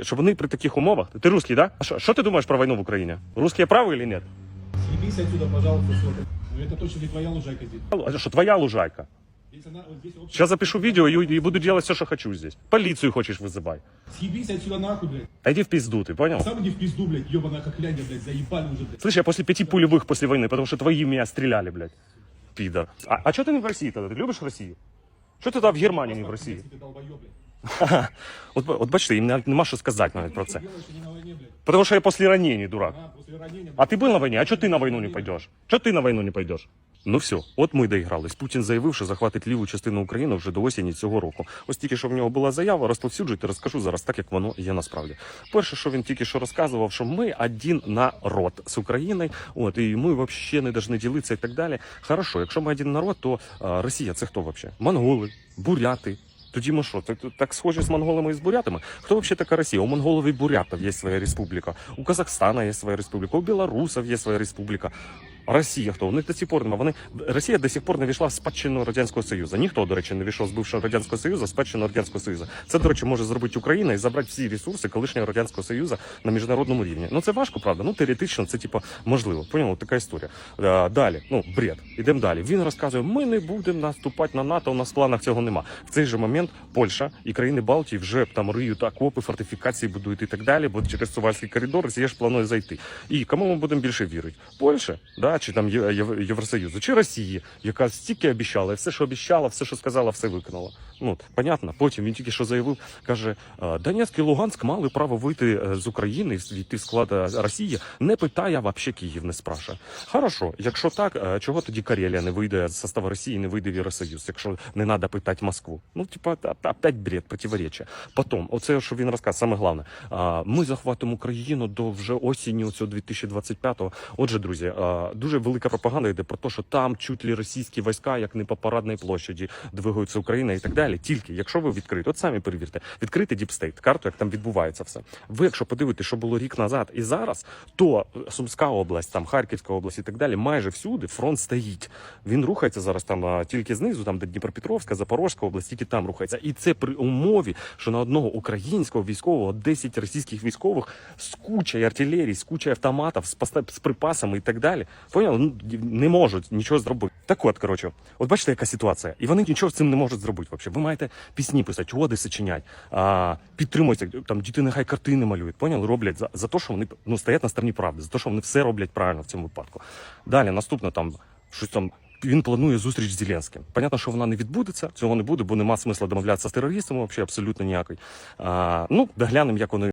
Щоб вони при таких умовах. Ти русский, да? А що, що ти думаєш про війну в Україні? Русские правы или нет? Съебись отсюда, пожалуйста, соток. Но это точно не твоя лужайка здесь. А що твоя лужайка? Здесь она, вот здесь общая- Сейчас запишу видео и, и буду делать все, что хочу здесь. Полицию хочешь вызывай. Съебись отсюда нахуй, блядь. А иди в пизду, ты понял? Сам иди в пизду, блядь, ебаная хохляндя, блядь, заебали уже, блядь. Слышь, я после пяти пулевых после войны, потому что твои меня стреляли, блядь. Пидор. А, а что ты не в России тогда? Ты любишь Россию? Что ты тогда в Германии не в России? Ты долбоёб, блядь. От, от бачите, їм навіть нема що сказати навіть про Что це. делаешь, а не на войне, блядь? Потому что я после ранений, дурак. А, после ранения, блядь. А ты был на войне? А что ты на войну не пойдешь? Что ты на войну не пойдешь? Ну все, от ми доігрались. Путін заявив, що захватить ліву частину України вже до осені цього року. Ось тільки що в нього була заява, розповсюджуйте, розкажу зараз так, як воно є насправді. Перше, що він тільки що розказував, що ми один народ з Україною, от і ми взагалі не повинні ділитися і так далі. Хорошо, якщо ми один народ, то а, Росія це хто взагалі? Монголи, буряти. тоді ми що, так, так схожі з монголами і з бурятами? Хто взагалі така Росія? У монголів і бурятів є своя республіка, у Казахстана є своя республіка, у білорусів є своя республіка. Росія хто? Них до сих пор нема. Вони Росія до сих пор не війшла в спадщину радянського союзу. Ніхто, до речі, не війшов з бившого радянського союзу спадщину радянського союзу. Це, до речі, може зробити Україна і забрати всі ресурси колишнього радянського союзу на міжнародному рівні. Ну це важко, правда. Ну теоретично це типа можливо. Поняли? Така історія. Е, Далі, ну бред. Ідемо далі. Він розказує: ми не будемо наступати на НАТО. У нас в планах цього нема. В цей же момент Польща і країни Балтії вже там риють окопи, фортифікації будують і так далі. Бо через Сувальський коридор Росія ж планує зайти. І кому ми будемо більше вірити? Польща, да, чи там Євросоюзу, чи Росії, яка стільки обіцяла, і все, що обіцяла, все, що сказала, все виконала. Ну понятно. Потім він тільки що заявив, каже: «Е, Донецьк і Луганськ мали право вийти е, з України війти в склад е, Росії, не питає, а вообще Київ не спрашує. Хорошо, якщо так, чого тоді Карелія не вийде з составу Росії, не вийде в Євросоюз, якщо не треба питати Москву? Ну, типа, опять бред, противоречия. Потім, оце, що він розказує, саме головне, ми захватимо Україну до вже осені цього 2025-го. Отже, друзі, дуже велика пропаганда йде про те, що там чуть ли російські війська, як не по парадній площаді, двигаються Україна і так далі. Тільки якщо ви відкрите, от самі перевірте, відкрите діпстейт, карту, як там відбувається все. Ви, якщо подивитесь, що було рік назад і зараз, то Сумська область, там Харківська область і так далі, майже всюди фронт стоїть. Він рухається зараз там тільки знизу, там де Дніпропетровська, Запорозька область, тільки там рухається. І це при умові, що на одного українського військового 10 російських військових з кучою артилерії, з кучою автоматів, з припасами і так далі. Поняли? Ну, не можуть нічого зробити. Так от, коротше, от бачите, яка ситуація. І вони нічого з цим не можуть зробити. Вообще. Ви маєте пісні писати, оди сочинять, а, підтримуйте, там діти нехай картини малюють, поняли? Роблять за, за те, що вони ну, стоять на стороні правди, за те, що вони все роблять правильно в цьому випадку. Далі, наступне там щось там. Він планує зустріч з Зеленським. Понятно, що вона не відбудеться, цього не буде, бо нема смисла домовлятися з терористами, взагалі абсолютно ніякої. А, ну, доглянемо, як воно